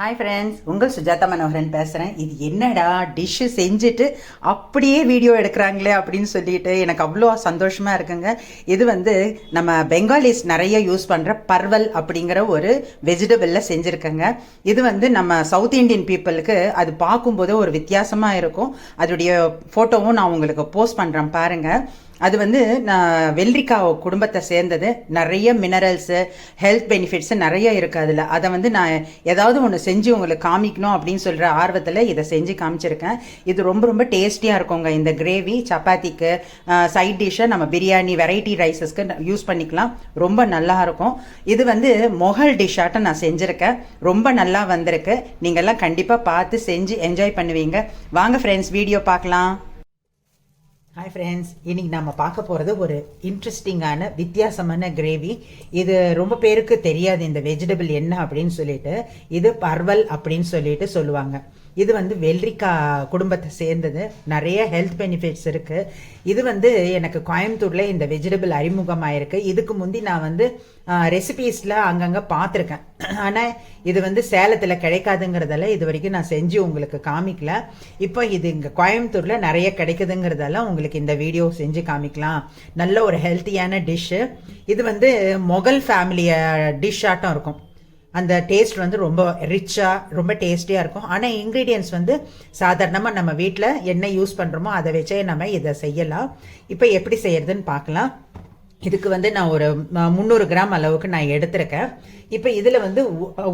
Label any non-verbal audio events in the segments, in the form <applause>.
Hi friends உங்கள் சுஜாதா மனோகரன் பேசுகிறேன் இது என்னடா டிஷ்ஷு செஞ்சுட்டு அப்படியே வீடியோ எடுக்கிறாங்களே அப்படின்னு சொல்லிட்டு எனக்கு அவ்வளோ சந்தோஷமாக இருக்குங்க. இது வந்து நம்ம பெங்காலிஸ் நிறைய யூஸ் பண்ணுற பர்வல் அப்படிங்கிற ஒரு வெஜிடபிளில் செஞ்சுருக்கேங்க. இது வந்து நம்ம சவுத் இந்தியன் பீப்புளுக்கு அது பார்க்கும்போது ஒரு வித்தியாசமாக இருக்கும். அதோடைய ஃபோட்டோவும் நான் உங்களுக்கு போஸ்ட் பண்ணுறேன் பாருங்கள் அது வந்து நான் வெள்ளரிக்காய் குடும்பத்தை சேர்ந்தது. நிறைய மினரல்ஸு ஹெல்த் பெனிஃபிட்ஸு நிறைய இருக்குது அதில். அதை வந்து நான் ஏதாவது ஒன்று செஞ்சு உங்களுக்கு காமிக்கணும் அப்படின்னு சொல்கிற ஆர்வத்தில் இதை செஞ்சு காமிச்சிருக்கேன். இது ரொம்ப ரொம்ப டேஸ்டியாக இருக்குங்க. இந்த கிரேவி சப்பாத்திக்கு சைட் டிஷ்ஷை நம்ம பிரியாணி வெரைட்டி ரைஸஸ்க்கு யூஸ் பண்ணிக்கலாம். ரொம்ப நல்லா இருக்கும். இது வந்து மொகல் டிஷ்ஷாட்டம் நான் செஞ்சுருக்கேன். ரொம்ப நல்லா வந்திருக்கு. நீங்கள்லாம் கண்டிப்பாக பார்த்து செஞ்சு என்ஜாய் பண்ணுவீங்க. வாங்க ஃப்ரெண்ட்ஸ் வீடியோ பார்க்கலாம். ஹாய் ஃப்ரெண்ட்ஸ் இன்னைக்கு நம்ம பார்க்க போகிறது ஒரு இன்ட்ரெஸ்டிங்கான வித்தியாசமான கிரேவி இது ரொம்ப பேருக்கு தெரியாது இந்த வெஜிடபிள் என்ன அப்படின்னு சொல்லிட்டு. இது பர்வல் அப்படின்னு சொல்லிட்டு சொல்லுவாங்க. இது வந்து வெள்ளரிக்காய் குடும்பத்தை சேர்ந்தது. நிறைய ஹெல்த் பெனிஃபிட்ஸ் இருக்குது இது வந்து எனக்கு கோயம்புத்தூரில் இந்த வெஜிடபிள் அறிமுகமாயிருக்கு. இதுக்கு முந்தி நான் வந்து ரெசிபீஸில் அங்கங்கே பார்த்துருக்கேன். ஆனால் இது வந்து சேலத்தில் கிடைக்காதுங்கிறதால இது வரைக்கும் நான் செஞ்சு உங்களுக்கு காமிக்கல. இப்போ இது இங்கே கோயம்புத்தூரில் நிறைய கிடைக்குதுங்கிறதால உங்களுக்கு இந்த வீடியோ செஞ்சு காமிக்கலாம். நல்ல ஒரு ஹெல்த்தியான டிஷ்ஷு இது வந்து மொகல் ஃபேமிலிய டிஷ் ஆட்டம் இருக்கும். அந்த டேஸ்ட் வந்து ரொம்ப ரிச்சாக ரொம்ப டேஸ்டியாக இருக்கும். ஆனால் இன்க்ரீடியன்ஸ் வந்து சாதாரணமாக நம்ம வீட்டில் என்ன யூஸ் பண்ணுறோமோ அதை வச்சே நம்ம இதை செய்யலாம். இப்போ எப்படி செய்யறதுன்னு பார்க்கலாம். இதுக்கு வந்து நான் ஒரு முந்நூறு கிராம் அளவுக்கு நான் எடுத்திருக்கேன். இப்போ இதில் வந்து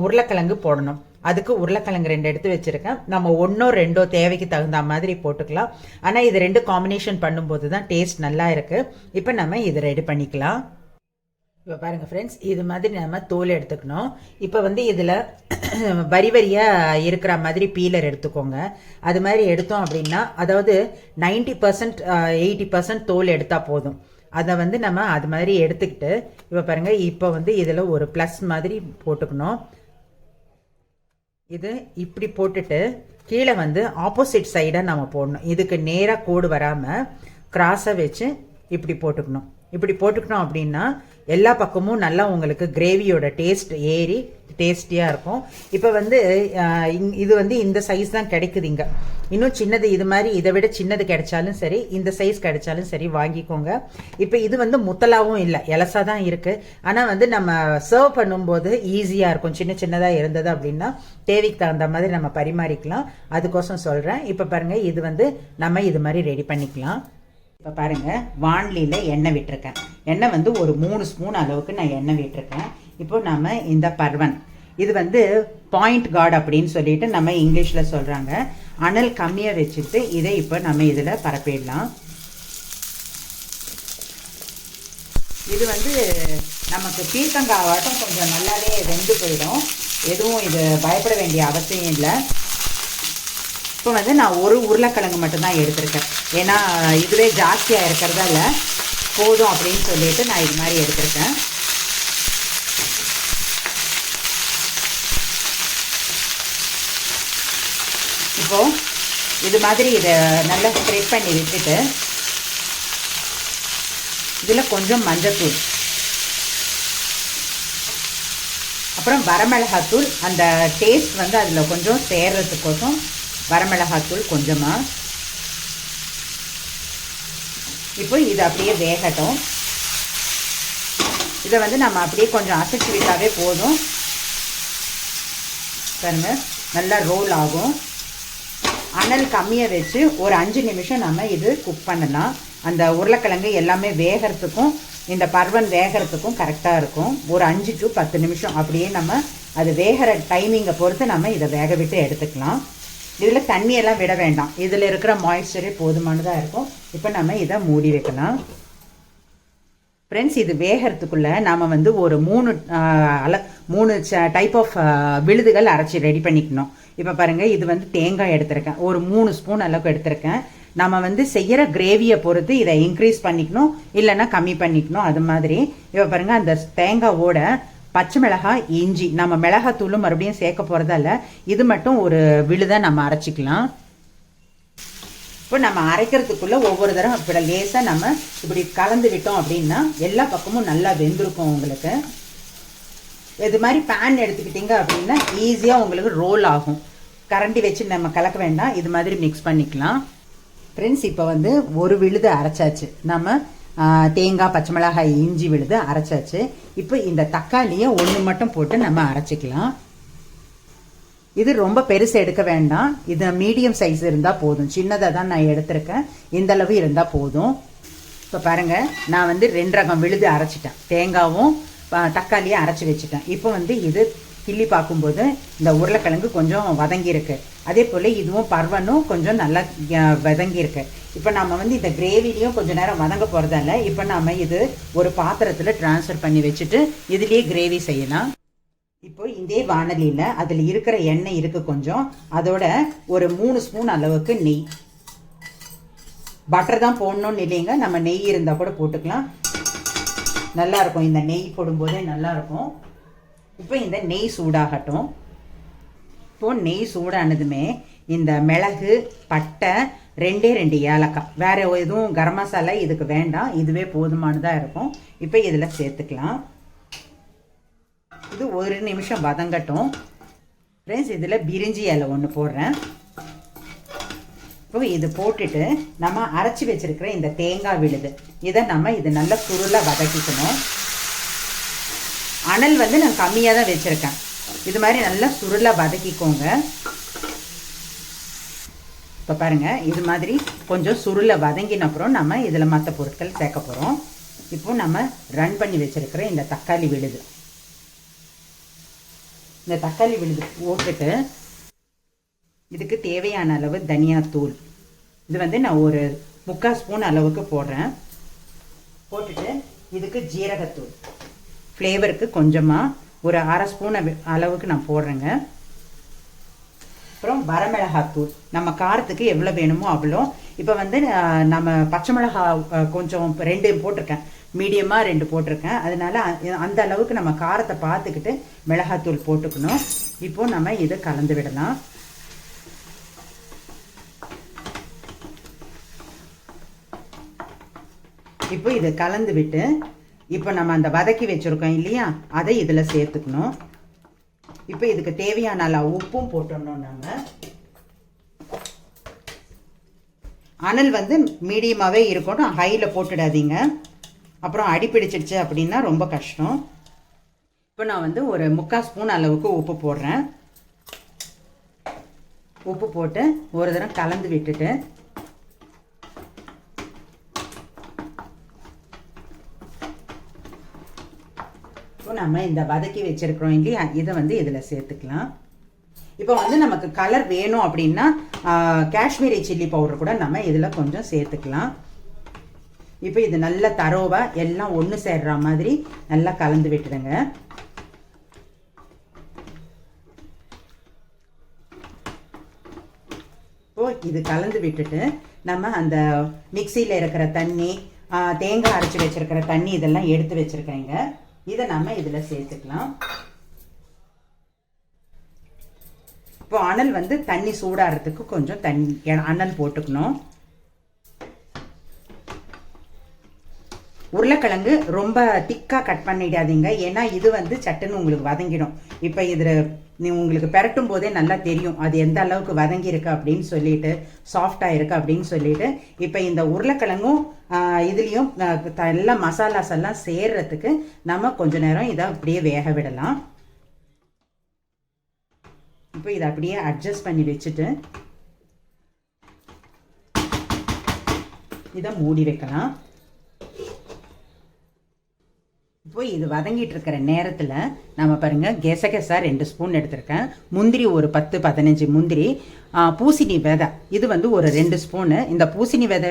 உருளைக்கிழங்கு போடணும். அதுக்கு உருளைக்கிழங்கு ரெண்டு எடுத்து வச்சுருக்கேன். நம்ம ஒன்றோ ரெண்டோ தேவைக்கு தகுந்த மாதிரி போட்டுக்கலாம். ஆனால் இது ரெண்டு காம்பினேஷன் பண்ணும்போது தான் டேஸ்ட் நல்லா இருக்குது இப்போ நம்ம இதை ரெடி பண்ணிக்கலாம். இப்போ பாருங்கள் ஃப்ரெண்ட்ஸ் இது மாதிரி நம்ம தோல் எடுத்துக்கணும். இப்போ வந்து இதில் <clears throat> வரி வரியாக இருக்கிற மாதிரி பீலர் எடுத்துக்கோங்க. அது மாதிரி எடுத்தோம் அப்படின்னா அதாவது நைன்டி பர்சன்ட் எயிட்டி பர்சன்ட் தோல் எடுத்தால் போதும். அதை வந்து நம்ம அது மாதிரி எடுத்துக்கிட்டு இப்போ பாருங்கள் இப்போ வந்து இதில் ஒரு ப்ளஸ் மாதிரி போட்டுக்கணும். இது இப்படி போட்டுட்டு கீழே வந்து ஆப்போசிட் சைடாக நம்ம போடணும். இதுக்கு நேராக கோடு வராமல் கிராஸை வச்சு இப்படி போட்டுக்கணும். இப்படி போட்டுக்கணும் அப்படின்னா எல்லா பக்கமும் நல்லா உங்களுக்கு கிரேவியோட டேஸ்ட் ஏறி டேஸ்டியாக இருக்கும். இப்போ வந்து இங்- இது வந்து இந்த சைஸ் தான் கிடைக்குது இங்கே. இன்னும் சின்னது இது மாதிரி இதை விட சின்னது கிடைச்சாலும் சரி இந்த சைஸ் கிடைச்சாலும் சரி வாங்கிக்கோங்க. இப்போ இது வந்து முத்தலாவும் இல்லை எலசா தான் இருக்குது ஆனால் வந்து நம்ம சர்வ் பண்ணும்போது ஈஸியாக இருக்கும். சின்ன சின்னதாக இருந்தது அப்படின்னா தேவைக்கு தகுந்த மாதிரி நம்ம பரிமாறிக்கலாம். அதுக்கோசம் சொல்கிறேன் இப்போ பாருங்கள் இது வந்து நம்ம இது மாதிரி ரெடி பண்ணிக்கலாம். இப்போ பாருங்கள் வாண்லியில் எண்ணெய் விட்டிருக்கேன். எண்ணெய் வந்து ஒரு மூணு ஸ்பூன் அளவுக்கு நான் எண்ணெய் விட்டிருக்கேன். இப்போ நம்ம இந்த பர்வன். இது வந்து பாயிண்ட் கார்டு அப்படின்னு சொல்லிட்டு நம்ம இங்கிலீஷில் சொல்கிறாங்க அனல் கம்மியாக வச்சுட்டு இதை இப்போ நம்ம இதில் பரப்பிடலாம். இது வந்து நமக்கு பீர்க்கங்காவாட்டம் கொஞ்சம் நல்லாவே வெந்து போயிடும். எதுவும் இது பயப்பட வேண்டிய அவசியம் இல்லை. இப்போ வந்து நான் ஒரு உருளைக்கிழங்கு மட்டும்தான் எடுத்திருக்கேன். ஏன்னா இதுவே ஜாஸ்தியாக இருக்கிறதால போதும் அப்படின்னு சொல்லிட்டு நான் இது மாதிரி எடுத்திருக்கேன். இப்போ இது மாதிரி இதை நல்லா ஸ்ப்ரெட் பண்ணி விட்டுட்டு இதில் கொஞ்சம் மஞ்சத்தூள். அப்புறம் வரமிளகாத்தூள். அந்த டேஸ்ட் வந்து அதில் கொஞ்சம் சேர்றதுக்கோசம் வரமிளகாத்தூள் கொஞ்சமாக இப்போ இது அப்படியே வேகட்டும். இதை வந்து நம்ம அப்படியே கொஞ்சம் அசைச்சு விட்டாவே போதும். பாருங்க நல்லா ரோல் ஆகும். அனல் கம்மியாக வச்சு ஒரு அஞ்சு நிமிஷம் நம்ம இது குக் பண்ணலாம். அந்த உருளைக்கிழங்கு எல்லாமே வேகிறதுக்கும் இந்த பர்வன் வேகிறதுக்கும் கரெக்டாக இருக்கும். ஒரு அஞ்சு டு பத்து நிமிஷம் அப்படியே நம்ம அது வேகிற டைமிங்கை பொறுத்து நம்ம இதை வேக விட்டு எடுத்துக்கலாம். இதில் தண்ணியெல்லாம் விட வேண்டாம். இதில் இருக்கிற மாய்ஸ்சரே போதுமானதாக இருக்கும். இப்போ நம்ம இதை மூடி வைக்கலாம். ஃப்ரெண்ட்ஸ் இது வேகிறதுக்குள்ளே நாம் வந்து ஒரு மூணு அல மூணு டைப் ஆஃப் விழுதுகள் அரைச்சி ரெடி பண்ணிக்கணும். இப்போ பாருங்கள் இது வந்து தேங்காய் எடுத்திருக்கேன். ஒரு மூணு ஸ்பூன் அளவுக்கு எடுத்திருக்கேன். நம்ம வந்து செய்கிற கிரேவியை பொறுத்து இதை இன்க்ரீஸ் பண்ணிக்கணும். இல்லைன்னா கம்மி பண்ணிக்கணும். அது மாதிரி. இப்போ பாருங்கள் அந்த தேங்காவோட பச்சை மிளகாய் இஞ்சி. நம்ம மிளகாத்தூளும் மறுபடியும் சேர்க்க போகிறதால இது மட்டும் ஒரு விழுதை நம்ம அரைச்சிக்கலாம். இப்போ நம்ம அரைக்கிறதுக்குள்ளே ஒவ்வொரு தடவை இப்படி லேசாக நம்ம இப்படி கலந்து விட்டோம் அப்படின்னா எல்லா பக்கமும் நல்லா வெந்திருக்கும் உங்களுக்கு. இது மாதிரி பேன் எடுத்துக்கிட்டீங்க அப்படின்னா ஈஸியாக உங்களுக்கு ரோல் ஆகும். கரண்டி வச்சு நம்ம கலக்க வேண்டாம். இது மாதிரி மிக்ஸ் பண்ணிக்கலாம். ஃப்ரெண்ட்ஸ் இப்போ வந்து ஒரு விழுது அரைச்சாச்சு. நம்ம தேங்காய் பச்சை மிளகாய் இஞ்சி விழுது அரைச்சாச்சு. இப்போ இந்த தக்காளியை ஒன்று மட்டும் போட்டு நம்ம அரைச்சிக்கலாம். இது ரொம்ப பெருசு எடுக்க வேண்டாம். இது மீடியம் சைஸ் இருந்தால் போதும். சின்னதாக தான் நான் எடுத்திருக்கேன். இந்த அளவு இருந்தால் போதும். இப்போ பாருங்க நான் வந்து ரெண்டு ரகம் விழுது அரைச்சிட்டேன். தேங்காவும் தக்காளியும் அரைச்சி வச்சுட்டேன். இப்போ வந்து இது கிள்ளி பார்க்கும்போது இந்த உருளைக்கிழங்கு கொஞ்சம் வதங்கியிருக்கு. அதே போல் இதுவும் பர்வனும் கொஞ்சம் நல்லா வதங்கியிருக்கு இப்போ நம்ம வந்து இந்த கிரேவிலையும் கொஞ்சம் நேரம் வதங்க போகிறதால இப்போ நாம் இது ஒரு பாத்திரத்தில் ட்ரான்ஸ்ஃபர் பண்ணி வச்சுட்டு இதுலேயே கிரேவி செய்யலாம். இப்போ இதே வானலியில் அதில் இருக்கிற எண்ணெய் இருக்குது கொஞ்சம். அதோட ஒரு மூணு ஸ்பூன் அளவுக்கு நெய். பட்டர் தான் போடணும்னு இல்லைங்க. நம்ம நெய் இருந்தால் கூட போட்டுக்கலாம். நல்லாயிருக்கும் இந்த நெய் போடும்போதே நல்லாயிருக்கும் இப்போ இந்த நெய் சூடாகட்டும். இப்போது நெய் சூடானதுமே இந்த மிளகு பட்டை ரெண்டே ரெண்டு ஏலக்காய். வேறு எதுவும் கரம் மசாலா இதுக்கு வேண்டாம். இதுவே போதுமானதாக இருக்கும். இப்போ இதில் சேர்த்துக்கலாம். இது ஒரு நிமிஷம் வதங்கட்டும். ஃப்ரெண்ட்ஸ் இதில் பிரிஞ்சி இலை ஒன்று போடுறேன். இப்போ இது போட்டுட்டு நம்ம அரைச்சி வச்சிருக்கிற இந்த தேங்காய் விழுது. இதை நம்ம இது நல்லா சுருள வதக்கிக்கணும். அனல் வந்து நான் கம்மியாக தான் வச்சுருக்கேன். இது மாதிரி நல்லா சுருளாக வதக்கிக்கோங்க. இப்போ பாருங்க இது மாதிரி கொஞ்சம் சுருளை வதங்கின அப்புறம் நம்ம இதில் மற்ற பொருட்கள் சேர்க்க போகிறோம் இப்போ நம்ம ரன் பண்ணி வச்சுருக்கிற இந்த தக்காளி விழுது. இந்த தக்காளி விழுது போட்டுட்டு இதுக்கு தேவையான அளவு தனியாத்தூள். இது வந்து நான் ஒரு முக்கால் ஸ்பூன் அளவுக்கு போடுறேன். போட்டுட்டு இதுக்கு ஜீரகத்தூள். ஃப்ளேவருக்கு கொஞ்சமாக ஒரு அரை ஸ்பூன் அளவுக்கு நான் போடுறேங்க. அப்புறம் வரமிளகாத்தூள். நம்ம காரத்துக்கு எவ்வளோ வேணுமோ அவ்வளோ. இப்போ வந்து நம்ம பச்சை மிளகா கொஞ்சம் ரெண்டு போட்டிருக்கேன். மீடியமாக ரெண்டு போட்டிருக்கேன். அதனால அந்த அளவுக்கு நம்ம காரத்தை பார்த்துக்கிட்டு மிளகாத்தூள் போட்டுக்கணும். இப்போ நம்ம இதை கலந்து விடலாம். இப்போ இதை கலந்து விட்டு இப்போ நம்ம அந்த வதக்கி வச்சுருக்கோம் இல்லையா? அதை இதில் சேர்த்துக்கணும். இப்போ இதுக்கு தேவையான அளவு உப்பும் போட்டுடணும் நாங்கள் அனல் வந்து மீடியமாகவே இருக்கணும். ஹையில் போட்டுடாதீங்க. அப்புறம் அடி பிடிச்சிடுச்சு அப்படின்னா ரொம்ப கஷ்டம். இப்போ நான் வந்து ஒரு முக்கால் ஸ்பூன் அளவுக்கு உப்பு போடுறேன். உப்பு போட்டு ஒரு தடவை கலந்து விட்டுட்டு இப்போ நம்ம இந்த வதக்கி வச்சிருக்கிறோம் இல்லையா? இதை வந்து இதில் சேர்த்துக்கலாம். இப்போ வந்து நமக்கு கலர் வேணும் அப்படின்னா காஷ்மீரி சில்லி பவுடர் கூட நம்ம இதில் கொஞ்சம் சேர்த்துக்கலாம். இப்போ இது நல்ல தரோவா எல்லாம் ஒன்று சேர்ற மாதிரி நல்லா கலந்து விட்டுடுங்க. இப்போ இது கலந்து விட்டுட்டு நம்ம அந்த மிக்சியில் இருக்கிற தண்ணி தேங்காய் அரைச்சி வச்சிருக்கிற தண்ணி இதெல்லாம் எடுத்து வச்சிருக்கேங்க இதை நம்ம இதில் சேர்த்துக்கலாம். இப்போ அனல் வந்து தண்ணி சூடாகிறதுக்கு கொஞ்சம் தண்ணி அனல் போட்டுக்கணும். உருளைக்கிழங்கு ரொம்ப திக்காக கட் பண்ணிடாதீங்க. ஏன்னா இது வந்து சட்டுன்னு உங்களுக்கு வதங்கிடும். இப்போ இதில் நீ உங்களுக்கு பெரட்டும் போதே நல்லா தெரியும். அது எந்த அளவுக்கு வதங்கியிருக்கு அப்படின்னு சொல்லிட்டு சாஃப்டாக இருக்கு அப்படின்னு சொல்லிட்டு இப்போ இந்த உருளைக்கிழங்கும் இதுலேயும் த- எல்லாம் மசாலாஸ் எல்லாம் சேர்றதுக்கு நம்ம கொஞ்ச நேரம் இதை அப்படியே வேக விடலாம். இப்போ இதை அப்படியே அட்ஜஸ்ட் பண்ணி வச்சுட்டு இதை மூடி வைக்கலாம். இப்போ இது வதங்கிட்டு இருக்கிற நேரத்தில் நம்ம பாருங்க கெசகெசா ரெண்டு ஸ்பூன் எடுத்திருக்கேன். முந்திரி ஒரு பத்து பதினஞ்சு முந்திரி. ஆ, பூசணி விதை. இது வந்து ஒரு ரெண்டு ஸ்பூனு இந்த பூசணி விதை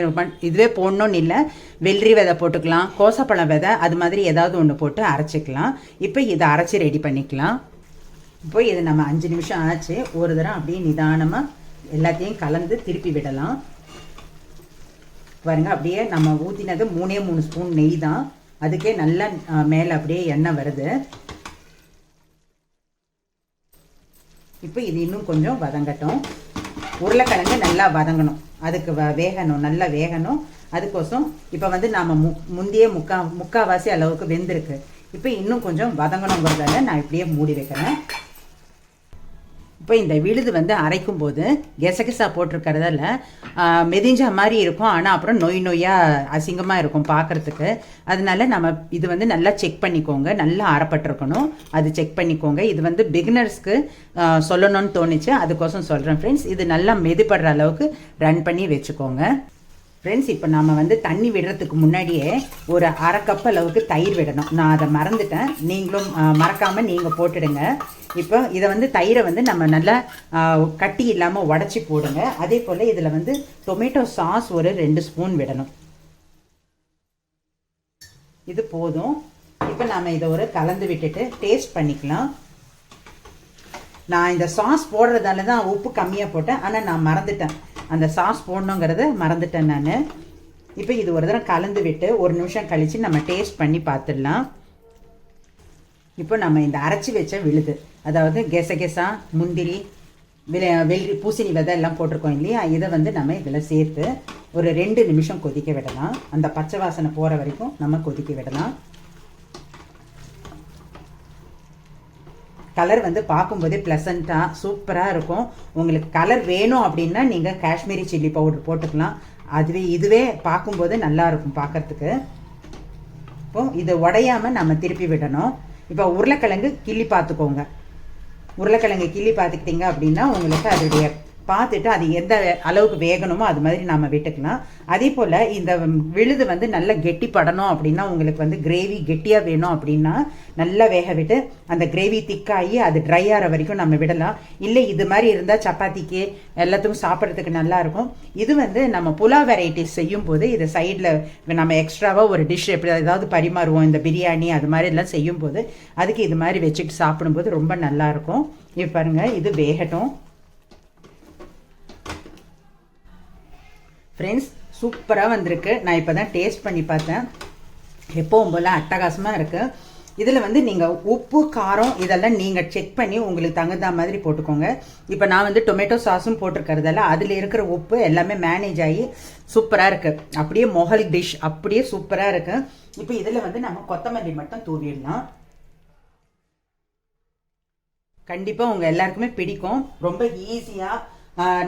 இதுவே போடணும்னு இல்லை. வெள்ளரி விதை போட்டுக்கலாம் கோசப்பழம் விதை அது மாதிரி ஏதாவது ஒன்று போட்டு அரைச்சிக்கலாம். இப்போ இதை அரைச்சி ரெடி பண்ணிக்கலாம். இப்போ இது நம்ம அஞ்சு நிமிஷம் ஆச்சு. ஒரு தடவை அப்படியே நிதானமாக எல்லாத்தையும் கலந்து திருப்பி விடலாம். பாருங்க அப்படியே நம்ம ஊற்றினது மூணே மூணு ஸ்பூன் நெய் தான். அதுக்கே நல்லா மேலே அப்படியே எண்ணெய் வருது. இப்போ இது இன்னும் கொஞ்சம் வதங்கட்டும். உருளைக்கிழங்கு நல்லா வதங்கணும். அதுக்கு வ வேகணும் நல்லா வேகணும். அதுக்கோசம் இப்போ வந்து நாம் மு முந்தையே முக்கா முக்காவாசி அளவுக்கு வெந்திருக்கு. இப்போ இன்னும் கொஞ்சம் வதங்கணுங்கிறதால நான் இப்படியே மூடி வைக்கிறேன். இப்போ இந்த விழுது வந்து அரைக்கும் போது கெசகெசா போட்டிருக்கிறதால மெதிஞ்ச மாதிரி இருக்கும். ஆனால் அப்புறம் நொய் நொய்யாக அசிங்கமாக இருக்கும் பார்க்குறதுக்கு அதனால நம்ம இது வந்து நல்லா செக் பண்ணிக்கோங்க. நல்லா அறப்பட்டிருக்கணும் அது செக் பண்ணிக்கோங்க. இது வந்து பிகினர்ஸ்க்கு சொல்லணும்னு தோணுச்சு. அதுக்கோசம் சொல்கிறேன் ஃப்ரெண்ட்ஸ் இது நல்லா மெதுபடுற அளவுக்கு ரன் பண்ணி வச்சுக்கோங்க. ஃப்ரெண்ட்ஸ் இப்போ நம்ம வந்து தண்ணி விடுறதுக்கு முன்னாடியே ஒரு அரை கப் அளவுக்கு தயிர் விடணும். நான் அதை மறந்துட்டேன். நீங்களும் மறக்காமல் நீங்கள் போட்டுடுங்க. இப்போ இதை வந்து தயிரை வந்து நம்ம நல்லா கட்டி இல்லாமல் உடச்சி போடுங்க. அதே போல் இதில் வந்து டொமேட்டோ சாஸ் ஒரு ரெண்டு ஸ்பூன் விடணும். இது போதும். இப்போ நம்ம இதை ஒரு கலந்து விட்டுட்டு டேஸ்ட் பண்ணிக்கலாம். நான் இந்த சாஸ் போடுறதால தான் உப்பு கம்மியாக போட்டேன். ஆனால் நான் மறந்துட்டேன். அந்த சாஸ் போடணுங்கிறத மறந்துட்டேன் நான். இப்போ இது ஒரு தடவை கலந்து விட்டு ஒரு நிமிஷம் கழித்து நம்ம டேஸ்ட் பண்ணி பார்த்துடலாம். இப்போ நம்ம இந்த அரைச்சி வச்ச விழுது. அதாவது கெசகெசா முந்திரி விலை வெள்ளி பூசணி விதை எல்லாம் போட்டிருக்கோம் இல்லையா? இதை வந்து நம்ம இதில் சேர்த்து ஒரு ரெண்டு நிமிஷம் கொதிக்க விடலாம். அந்த பச்சை வாசனை போகிற வரைக்கும் நம்ம கொதிக்க விடலாம். கலர் வந்து பார்க்கும்போதே ப்ளசண்ட்டாக சூப்பராக இருக்கும். உங்களுக்கு கலர் வேணும் அப்படின்னா நீங்கள் காஷ்மீரி சில்லி பவுடர் போட்டுக்கலாம். அதுவே இதுவே பார்க்கும்போது நல்லா இருக்கும் பார்க்கறதுக்கு. இப்போ இதை உடையாமல் நம்ம திருப்பி விடணும். இப்போ உருளைக்கிழங்கு கிள்ளி பார்த்துக்கோங்க. உருளைக்கிழங்கு கிள்ளி பார்த்துக்கிட்டிங்க அப்படின்னா உங்களுக்கு அதோடைய பார்த்துட்டு அது எந்த அளவுக்கு வேகணுமோ அது மாதிரி நம்ம விட்டுக்கலாம். அதே போல் இந்த விழுது வந்து நல்லா கெட்டி படணும் அப்படின்னா உங்களுக்கு வந்து கிரேவி கெட்டியாக வேணும் அப்படின்னா நல்லா வேக விட்டு அந்த கிரேவி திக்காகி அது ட்ரை ஆகிற வரைக்கும் நம்ம விடலாம். இல்லை இது மாதிரி இருந்தால் சப்பாத்திக்கு எல்லாத்துக்கும் சாப்பிட்றதுக்கு நல்லாயிருக்கும் இது வந்து நம்ம புலா வெரைட்டிஸ் செய்யும் போது இதை சைடில் நம்ம எக்ஸ்ட்ராவாக ஒரு டிஷ் எப்படி ஏதாவது பரிமாறுவோம் இந்த பிரியாணி அது மாதிரி எல்லாம் செய்யும் போது அதுக்கு இது மாதிரி வச்சுட்டு சாப்பிடும்போது ரொம்ப நல்லாயிருக்கும் இப்போ பாருங்கள் இது வேகட்டும். ஃப்ரெண்ட்ஸ் சூப்பராக வந்திருக்கு. நான் இப்போ தான் டேஸ்ட் பண்ணி பார்த்தேன். எப்போவும் போல் அட்டகாசமாக இருக்குது இதில் வந்து நீங்கள் உப்பு காரம் இதெல்லாம் நீங்கள் செக் பண்ணி உங்களுக்கு தகுந்த மாதிரி போட்டுக்கோங்க. இப்போ நான் வந்து டொமேட்டோ சாஸும் போட்டிருக்கிறதால அதில் இருக்கிற உப்பு எல்லாமே மேனேஜ் ஆகி சூப்பராக இருக்குது அப்படியே மொஹல் டிஷ் அப்படியே சூப்பராக இருக்குது இப்போ இதில் வந்து நம்ம கொத்தமல்லி மட்டும் தூவிடலாம். கண்டிப்பாக உங்கள் எல்லாருக்குமே பிடிக்கும். ரொம்ப ஈஸியாக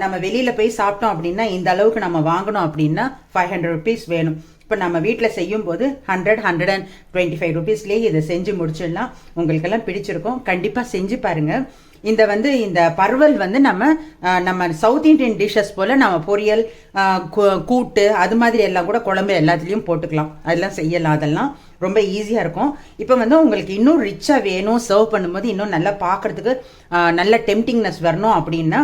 நம்ம வெளியில் போய் சாப்பிட்டோம் அப்படின்னா இந்த அளவுக்கு நம்ம வாங்கணும் அப்படின்னா ஃபைவ் ஹண்ட்ரட் ருபீஸ் வேணும். இப்போ நம்ம வீட்டில் செய்யும் போது hundred hundred and twenty five ருபீஸ்லேயே இதை செஞ்சு முடிச்சிடலாம். உங்களுக்கெல்லாம் பிடிச்சிருக்கும். கண்டிப்பாக செஞ்சு பாருங்கள் இந்த வந்து இந்த பருவல் வந்து நம்ம நம்ம சவுத் இண்டியன் டிஷ்ஷஸ் போல் நம்ம பொரியல் கூட்டு அது மாதிரி எல்லாம் கூட குழம்பு எல்லாத்துலேயும் போட்டுக்கலாம். அதெல்லாம் செய்யலாம் அதெல்லாம். ரொம்ப ஈஸியாக இருக்கும். இப்போ வந்து உங்களுக்கு இன்னும் ரிச்சாக வேணும் சர்வ் பண்ணும்போது இன்னும் நல்லா பார்க்குறதுக்கு நல்ல டெம்டிங்னஸ் வரணும் அப்படின்னா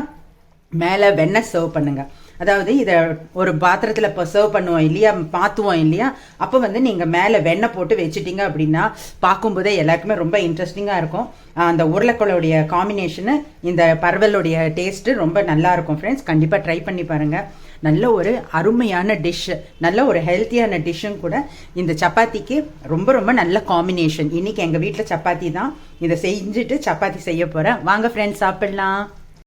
மேலே வெண்ணெய் சர்வ் பண்ணுங்கள் அதாவது இதை ஒரு பாத்திரத்தில் இப்போ சர்வ் பண்ணுவோம் இல்லையா பார்த்துவோம் இல்லையா அப்போ வந்து நீங்கள் மேலே வெண்ணெய் போட்டு வச்சுட்டீங்க அப்படின்னா பார்க்கும்போதே எல்லாருக்குமே ரொம்ப இன்ட்ரெஸ்டிங்காக இருக்கும். அந்த உருளைக்கொள்ளுடைய காம்பினேஷனு இந்த பரவலுடைய டேஸ்ட்டு ரொம்ப நல்லாயிருக்கும் ஃப்ரெண்ட்ஸ் கண்டிப்பாக ட்ரை பண்ணி பாருங்கள் நல்ல ஒரு அருமையான டிஷ்ஷு நல்ல ஒரு ஹெல்த்தியான டிஷ்ஷும் கூட இந்த சப்பாத்திக்கு ரொம்ப ரொம்ப நல்ல காம்பினேஷன் இன்றைக்கி எங்கள் வீட்டில் சப்பாத்தி தான். இதை செஞ்சுட்டு சப்பாத்தி செய்ய போகிறேன் வாங்க ஃப்ரெண்ட்ஸ் சாப்பிட்லாம்.